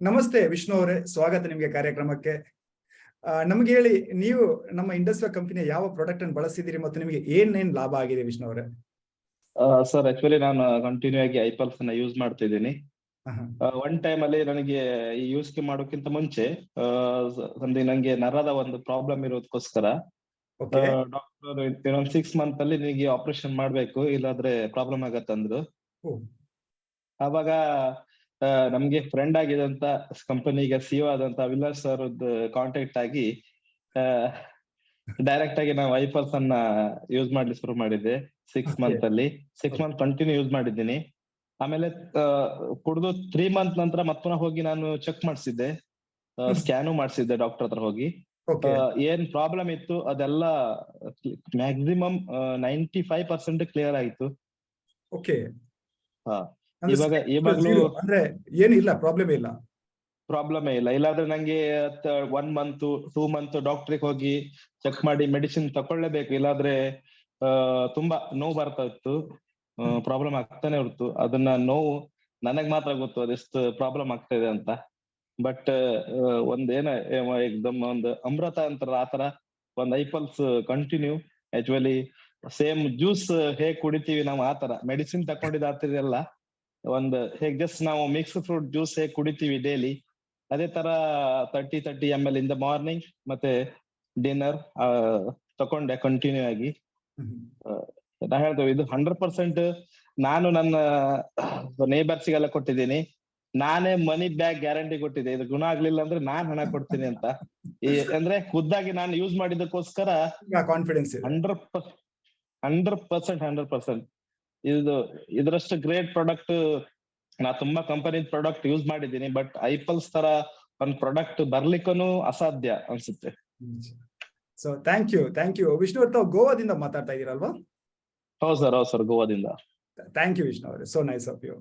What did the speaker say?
ನಮಸ್ತೆ ವಿಷ್ಣು ಅವರೇ ಸ್ವಾಗತ ನಿಮಗೆ ಕಾರ್ಯಕ್ರಮಕ್ಕೆ. ನಮ್ಗೆ ಹೇಳಿ ನೀವು ನಮ್ಮ ಇಂಡಸ್ಟ್ರಿಯಲ್ ಕಂಪನಿಯ ಯಾವ ಪ್ರಾಡಕ್ಟ್ ಅನ್ನು ಬಳಸಿದಿರಿ ಮತ್ತು ನಿಮಗೆ ಏನೇನ್ ಲಾಭ ಆಗಿದೆ ವಿಷ್ಣು ಅವರೇ? ಸರ್ ಆಕ್ಚುಲಿ ನಾನು ಕಂಟಿನ್ಯೂ ಆಗಿ ಐಪಲ್ಸ್ ಅನ್ನ ಯೂಸ್ ಮಾಡ್ತಿದ್ದೀನಿ. ಒನ್ ಟೈಮ್ ಅಲ್ಲಿ ನನಗೆ ಈ ಯೂಸ್ ಮಾಡೋಕ್ಕಿಂತ ಮುಂಚೆ ಒಂದು ನಂಗೆ ನರದ ಒಂದು ಪ್ರಾಬ್ಲಮ್ ಇರೋದಕ್ಕೋಸ್ಕರ ಡಾಕ್ಟರ್ ಸಿಕ್ಸ್ ಮಂತ್ ಅಲ್ಲಿ ನಿಮಗೆ ಆಪರೇಷನ್ ಮಾಡ್ಬೇಕು ಇಲ್ಲಾಂದ್ರೆ ಪ್ರಾಬ್ಲಮ್ ಆಗತ್ತಂದ್ರು. ಅವಾಗ ನಮ್ಗೆ ಫ್ರೆಂಡ್ ಆಗಿದಂತ ಕಂಪನಿಗೆ ಸಿಒ ಆದಂತ ವಿಲಾಸ್ ಸರ್ ಕಾಂಟ್ಯಾಕ್ಟ್ ಆಗಿ ಡೈರೆಕ್ಟ್ ಆಗಿ ನಾವು ವೈಫರ್ಸ್ ಅನ್ನ ಯೂಸ್ ಮಾಡ್ಲಿಕ್ಕೆ ಶುರು ಮಾಡಿದ್ದೆ ಸಿಕ್ಸ್ ಮಂತ್ ಅಲ್ಲಿ. ಸಿಕ್ಸ್ ಮಂತ್ ಕಂಟಿನ್ಯೂ ಯೂಸ್ ಮಾಡಿದ್ದೀನಿ. ಆಮೇಲೆ ಕುಡಿದು ತ್ರೀ ಮಂತ್ ನಂತರ ಮತ್ತ ಹೋಗಿ ನಾನು ಚೆಕ್ ಮಾಡಿಸಿದ್ದೆ. ಸ್ಕ್ಯಾನು ಮಾಡಿಸಿದ್ದೆ ಡಾಕ್ಟರ್ ಹತ್ರ ಹೋಗಿ. ಏನ್ ಪ್ರಾಬ್ಲಮ್ ಇತ್ತು ಅದೆಲ್ಲ maximum ninety five percent clear ಆಯ್ತು. ಓಕೆ ಹಾ. ಅಂದ್ರೆ ಇವಾಗ zero, ಇವಾಗ್ಲೂ ಅಂದ್ರೆ ಏನು ಇಲ್ಲ ಪ್ರಾಬ್ಲಮ್ ಇಲ್ಲ. ಪ್ರಾಬ್ಲಮ್ ಇಲ್ಲ. ಇಲ್ಲಾಂದ್ರೆ ನಂಗೆ ಒನ್ ಮಂತ್ ಟೂ ಮಂತ್ ಡಾಕ್ಟ್ರಿಗೆ ಹೋಗಿ ಚೆಕ್ ಮಾಡಿ ಮೆಡಿಸಿನ್ ತಕೊಳ್ಳೇಬೇಕು. ಇಲ್ಲಾದ್ರೆ ತುಂಬಾ ನೋವು ಬರ್ತಾ ಇತ್ತು. ಪ್ರಾಬ್ಲಮ್ ಆಗ್ತಾನೆ ಇರ್ತು ಅದನ್ನ ನೋವು ನನಗ್ ಮಾತ್ರ ಗೊತ್ತು ಅದೆಷ್ಟು ಪ್ರಾಬ್ಲಮ್ ಆಗ್ತಾ ಇದೆ ಅಂತ ಬಟ್ ಒಂದ್ ಏನ ಎಕ್ದಮ್ ಒಂದು ಅಮೃತ ಅಂತಾರ ಆತರ ಒಂದ್ ಐಪಲ್ಸ್ ಕಂಟಿನ್ಯೂ ಆಕ್ಚುಲಿ ಸೇಮ್ ಜ್ಯೂಸ್ ಹೇಗ್ ಕುಡಿತೀವಿ ನಾವು ಆತರ ಮೆಡಿಸಿನ್ ತಕೊಂಡಿದ್ ಆತಿರಲ್ಲ ಒಂದ್ ಹೇಗ್ ಜಸ್ಟ್ ನಾವು ಮಿಕ್ಸ್ ಫ್ರೂಟ್ ಜ್ಯೂಸ್ ಹೇಗೆ ಕುಡಿತೀವಿ ಡೈಲಿ ಅದೇ ತರ thirty thirty M L in the morning ಮತ್ತೆ ಡಿನ್ನರ್ ತಕೊಂಡೆ ಕಂಟಿನ್ಯೂ ಆಗಿ. ನಾ ಹೇಳ್ತೇವೆ ಇದು ಹಂಡ್ರೆಡ್ ಪರ್ಸೆಂಟ್ ನಾನು ನನ್ನ ನೇಬರ್ಸ್ಗೆಲ್ಲ ಕೊಟ್ಟಿದ್ದೀನಿ. ನಾನೇ ಮನಿ ಬ್ಯಾಗ್ ಗ್ಯಾರಂಟಿ ಕೊಟ್ಟಿದ್ದೆ. ಇದು ಗುಣ ಆಗ್ಲಿಲ್ಲ ಅಂದ್ರೆ ನಾನ್ ಹಣ ಕೊಡ್ತೀನಿ ಅಂತ. ಅಂದ್ರೆ ಖುದ್ದಾಗಿ ನಾನು ಯೂಸ್ ಮಾಡಿದಕ್ಕೋಸ್ಕರ ಕಾನ್ಫಿಡೆನ್ಸ್ ಇದೆ. Hundred hundred percent hundred percent ಇದು ಇದರಷ್ಟು ಗ್ರೇಟ್ ಪ್ರಾಡಕ್ಟ್ ನಾ ತುಂಬಾ ಕಂಪನಿ ಪ್ರಾಡಕ್ಟ್ ಯೂಸ್ ಮಾಡಿದ್ದೀನಿ ಬಟ್ ಐಪಲ್ಸ್ ತರ ಒಂದ್ ಪ್ರಾಡಕ್ಟ್ ಬರ್ಲಿಕ್ಕೂ ಅಸಾಧ್ಯ ಅನ್ಸುತ್ತೆ. So thank you thank you Vishnu ಅವ್ರ ತಾವು ಗೋವಾದಿಂದ ಮಾತಾಡ್ತಾ ಇದೀರಲ್ವಾ? ಹೌದು ಸರ್ ಹೌದು ಸರ್ ಗೋವಾದಿಂದ. ಥ್ಯಾಂಕ್ ಯು ವಿಷ್ಣು ಅವರೇ ಸೋ ನೈಸ್ ಆಫ್ ಯು